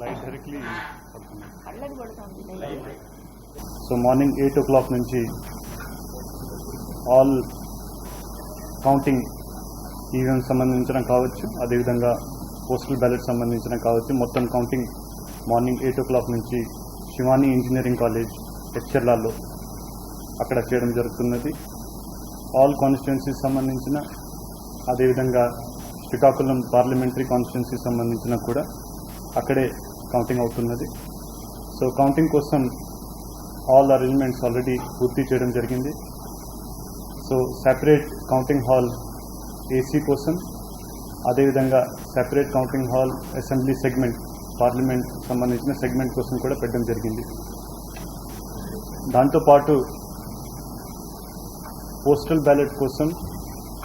Light directly so morning eight o'clock నుంచి all counting event సంబంధించిన కావచ్చు అదేవిధంగా పోస్టల్ బ్యాలెట్ సంబంధించిన కావచ్చు మొత్తం counting morning eight o'clock నుంచి శివాని ఇంజనీరింగ్ కాలేజ్ హెచ్ఎల్ఆర్లో అక్కడ చేయడం జరుగుతున్నది. ఆల్ కాన్స్టిట్యున్సీస్ సంబంధించిన అదేవిధంగా శ్రీకాకుళం పార్లమెంటరీ కాన్స్టిట్యున్సీ సంబంధించిన కూడా అక్కడే కౌంటింగ్ అవుతున్నది. సో కౌంటింగ్ కోసం ఆల్ అరేంజ్మెంట్స్ ఆల్రెడీ పూర్తి చేయడం జరిగింది. So separate counting hall AC కోసం అదేవిధంగా separate counting hall assembly segment parliament సంబంధించిన సెగ్మెంట్ కోసం కూడా పెట్టడం జరిగింది. దాంతోపాటు పోస్టల్ బ్యాలెట్ కోసం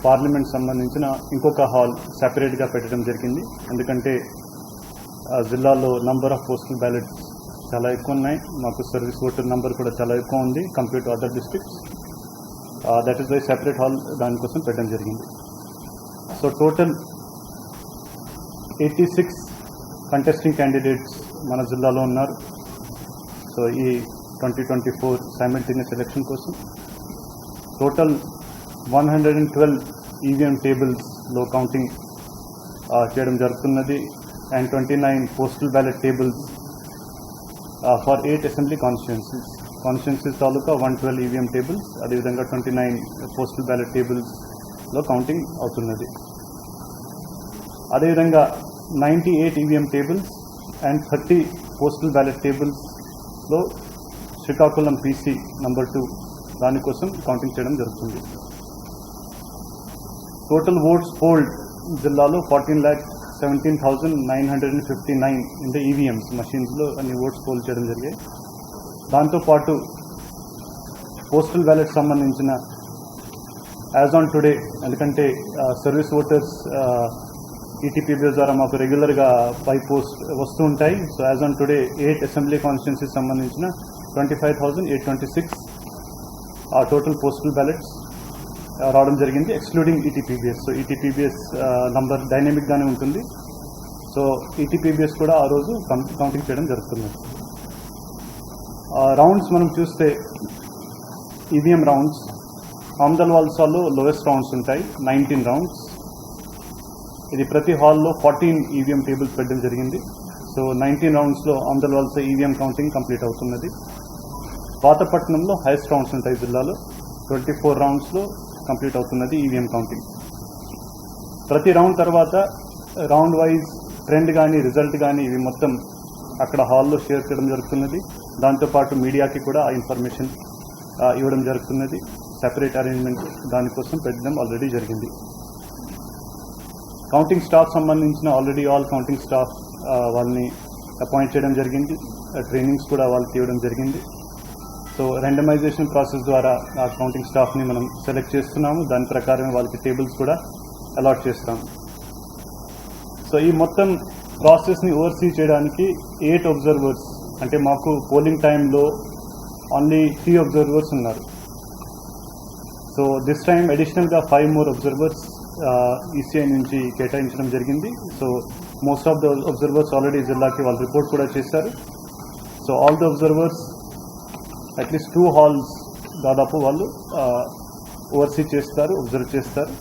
పార్లమెంట్ సంబంధించిన ఇంకొక హాల్ సెపరేట్గా పెట్టడం జరిగింది. ఎందుకంటే ఆ జిల్లాలో నంబర్ ఆఫ్ పోస్టల్ బ్యాలెట్స్ చాలా ఎక్కువ ఉన్నాయి. మాకు సర్వీస్ ఓటర్ నంబర్ కూడా చాలా ఎక్కువ ఉంది compare to other districts that is why separate hall దానికోసం పెట్టడం జరిగింది. So total eighty six contesting candidates మన జిల్లాలో ఉన్నారు. సో ఈ twenty twenty four simultaneous election కోసం total one hundred and twelve EVM టేబుల్స్లో counting చేయడం జరుగుతున్నది. And twenty nine postal tables tables for eight assembly constituencies. Constituencies taluka one twelve tables, tables అదేవిధంగా twenty nine postal ballot టేబుల్స్లో counting అవుతున్నది అదేవిధంగా ninety eight EVM tables and thirty postal ballot టేబుల్స్లో Srikakulam PC number two దానికోసం counting చేయడం జరుగుతుంది total votes polled జిల్లాలో fourteen lakh seventeen thousand nine hundred and fifty nine అంటే EVMs మషిన్స్లో అన్ని ఓట్స్ పోల్ చేయడం జరిగాయి. దాంతోపాటు పోస్టల్ బ్యాలెట్ సంబంధించిన యాజ్ ఆన్ టుడే ఎందుకంటే సర్వీస్ ఓటర్స్ ఈటీపీబీఎస్ ద్వారా మాకు రెగ్యులర్గా బై పోస్ట్ వస్తూ ఉంటాయి. So as on today eight assembly కాన్స్టిట్యున్సీకి సంబంధించిన twenty five thousand eight twenty six ఆ టోటల్ పోస్టల్ బ్యాలెట్స్ రావడం జరిగింది excluding ETPBS so ETPBS number డైనమిక్గానే ఉంటుంది. సో ఈటీపీబీఎస్ కూడా ఆ రోజు కౌంటింగ్ చేయడం జరుగుతుంది. రౌండ్స్ మనం చూస్తే ఈవీఎం రౌండ్స్ ఆమ్దల్ వాల్సాలో లోయెస్ట్ రౌండ్స్ ఉంటాయి నైన్టీన్ రౌండ్స్ ఇది ప్రతి హాల్లో ఫార్టీన్ ఈవీఎం టేబుల్స్ పెట్టడం జరిగింది. సో నైన్టీన్ రౌండ్స్లో Amadalavalasa EVM counting complete అవుతున్నది. పాతపట్నంలో హైయెస్ట్ రౌండ్స్ ఉంటాయి జిల్లాలో. ట్వంటీ ఫోర్ రౌండ్స్లో కంప్లీట్ అవుతున్నది ఈవీఎం కౌంటింగ్ ప్రతి రౌండ్ తర్వాత రౌండ్ వైజ్ ట్రెండ్ కానీ రిజల్ట్ కానీ ఇవి మొత్తం అక్కడ హాల్లో షేర్ చేయడం జరుగుతున్నది. దాంతోపాటు మీడియాకి కూడా ఆ ఇన్ఫర్మేషన్ uh, ఇవ్వడం జరుగుతున్నది. సెపరేట్ అరేంజ్మెంట్ దానికోసం పెట్టడం ఆల్రెడీ జరిగింది. కౌంటింగ్ స్టాఫ్ సంబంధించిన ఆల్రెడీ ఆల్ కౌంటింగ్ స్టాఫ్ వాళ్ళని అపాయింట్ చేయడం జరిగింది. Uh, ట్రైనింగ్స్ కూడా వాళ్ళకి ఇవ్వడం జరిగింది. సో రెండమైజేషన్ ప్రాసెస్ ద్వారా ఆ కౌంటింగ్ స్టాఫ్ని మనం సెలెక్ట్ చేస్తున్నాము. దాని ప్రకారమే వాళ్ళకి టేబుల్స్ కూడా అలాట్ చేస్తాము. సో ఈ మొత్తం ప్రాసెస్ని ఓవర్సీ చేయడానికి ఎయిట్ అబ్జర్వర్స్ అంటే మాకు పోలింగ్ టైంలో ఓన్లీ త్రీ అబ్జర్వర్స్ ఉన్నారు. సో దిస్ టైం అడిషనల్గా ఫైవ్ మోర్ అబ్జర్వర్స్ ఈసీఐ నుంచి కేటాయించడం జరిగింది. So most of the observers already జిల్లాకి వాళ్ళు రిపోర్ట్ కూడా చేశారు. So all the observers at least two halls దాదాపు వాళ్ళు ఓవర్సీ చేస్తారు అబ్జర్వ్ చేస్తారు.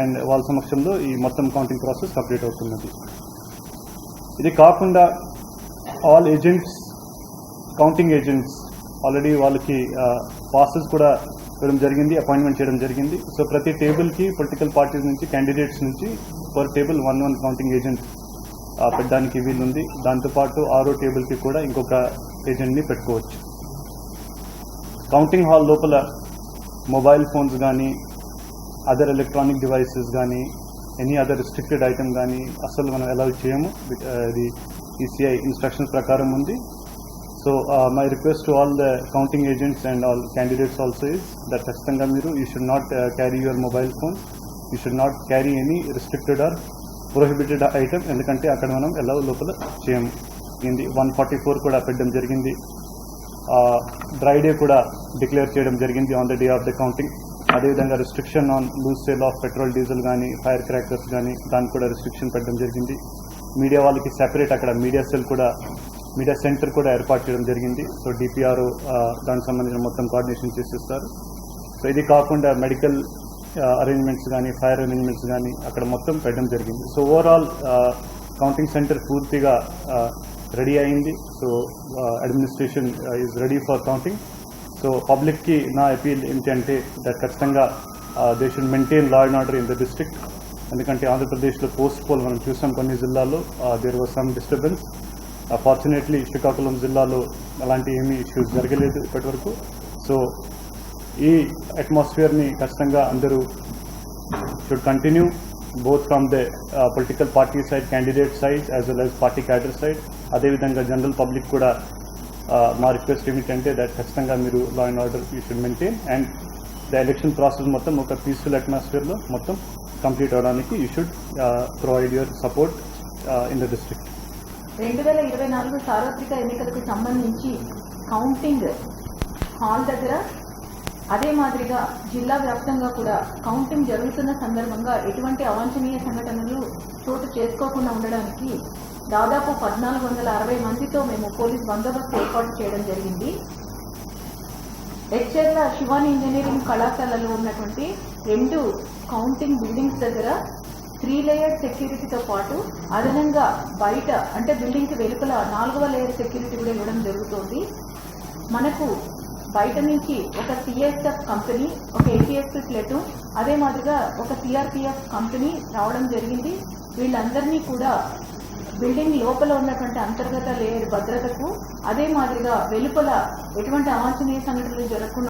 అండ్ వాళ్ళ సమక్షంలో ఈ మొత్తం కౌంటింగ్ ప్రాసెస్ కంప్లీట్ అవుతున్నది. ఇది కాకుండా all agents counting agents already వాళ్ళకి పాసెస్ కూడా ఇవ్వడం జరిగింది అపాయింట్మెంట్ చేయడం జరిగింది. సో ప్రతి టేబుల్కి పొలిటికల్ పార్టీస్ నుంచి క్యాండిడేట్స్ నుంచి per table one one counting agent పెట్టడానికి వీలుంది. దాంతోపాటు ఆరో టేబుల్కి కూడా ఇంకొక ఏజెంట్ని పెట్టుకోవచ్చు. కౌంటింగ్ హాల్ లోపల మొబైల్ ఫోన్స్ కానీ అదర్ ఎలక్ట్రానిక్ డివైసెస్ కానీ ఎనీ అదర్ రిస్ట్రిక్టెడ్ ఐటమ్ కానీ అసలు మనం అలౌ చేయము. Uh, అది ఈసీఐ ఇన్స్ట్రక్షన్స్ ప్రకారం ఉంది. So my request to all the counting agents and all candidates also is that ఖచ్చితంగా మీరు you should not carry your mobile phone you should not carry any restricted or prohibited item ఎందుకంటే అక్కడ మనం ఎలా లోపల చేయము. ఇది వన్ ఫార్టీ ఫోర్ కూడా పెట్టడం జరిగింది. Uh, డ్రై డే కూడా డిక్లేర్ చేయడం జరిగింది on the day of the counting అదేవిధంగా restriction on loose sale of petrol diesel కానీ ఫైర్ క్రాకర్స్ కానీ దానికి కూడా రిస్ట్రిక్షన్ పెట్టడం జరిగింది. మీడియా వాళ్ళకి సెపరేట్ అక్కడ మీడియా సెల్ కూడా మీడియా సెంటర్ కూడా ఏర్పాటు చేయడం జరిగింది. సో డిపిఆర్ దానికి సంబంధించిన మొత్తం కోఆర్డినేషన్ చేసేస్తారు. సో ఇది కాకుండా మెడికల్ అరేంజ్మెంట్స్ కానీ ఫైర్ అరేంజ్మెంట్స్ కానీ అక్కడ మొత్తం పెట్టడం జరిగింది. సో ఓవరాల్ కౌంటింగ్ సెంటర్ పూర్తిగా రెడీ అయింది. So administration is ready for counting so పబ్లిక్కి నా అపీల్ ఏంటంటే దట్ ఖచ్చితంగా they should maintain law and order in the district ఎందుకంటే ఆంధ్రప్రదేశ్లో పోస్ట్ పోల్ మనం చూసాం కొన్ని జిల్లాల్లో there was some disturbance fortunately Srikakulam జిల్లాలో అలాంటి ఏమీ ఇష్యూస్ జరగలేదు ఇప్పటివరకు. సో ఈ అట్మాస్ఫియర్ని ఖచ్చితంగా అందరూ should continue both from the political party side candidate side as well as party cadre side అదేవిధంగా జనరల్ పబ్లిక్ కూడా మా రిక్వెస్ట్ ఏమిటంటే దట్ ఖచ్చితంగా మీరు law and order you should maintain and the election process మొత్తం ఒక పీస్ఫుల్ అట్మాస్ఫియర్లో మొత్తం కంప్లీట్ అవడానికి you should provide your support in the district రెండు వేల ఇరవై నాలుగు సార్వత్రిక ఎన్నికలకు సంబంధించి కౌంటింగ్ హాల్ దగ్గర అదే మాదిరిగా జిల్లా వ్యాప్తంగా కూడా కౌంటింగ్ జరుగుతున్న సందర్భంగా ఎటువంటి అవాంఛనీయ సంఘటనలు చోటు చేసుకోకుండా ఉండడానికి దాదాపు పద్నాలుగు వందల అరవై మందితో మేము పోలీస్ బందోబస్తు ఏర్పాటు చేయడం జరిగింది. హెచ్ఎల్ శివాని ఇంజనీరింగ్ కళాశాలలో ఉన్నటువంటి రెండు కౌంటింగ్ బిల్డింగ్స్ దగ్గర త్రీ లేయర్ సెక్యూరిటీతో పాటు అదనంగా బయట అంటే బిల్డింగ్ వెలుపల నాలుగవ లేయర్ సెక్యూరిటీ కూడా ఇవ్వడం జరుగుతోంది. మనకు బయట నుంచి ఒక సిఎస్ఎఫ్ కంపెనీ ఒక ఏటీఎస్పీ ప్లేటు అదే మాదిరిగా ఒక సిఆర్పిఎఫ్ కంపెనీ రావడం జరిగింది. వీళ్ళందరినీ కూడా బిల్డింగ్ లోపల ఉన్నటువంటి అంతర్గత లేయర్ భద్రతకు అదే మాదిరిగా వెలుపల ఎటువంటి అవాంఛనీయ సంఘటనలు జరగకుండా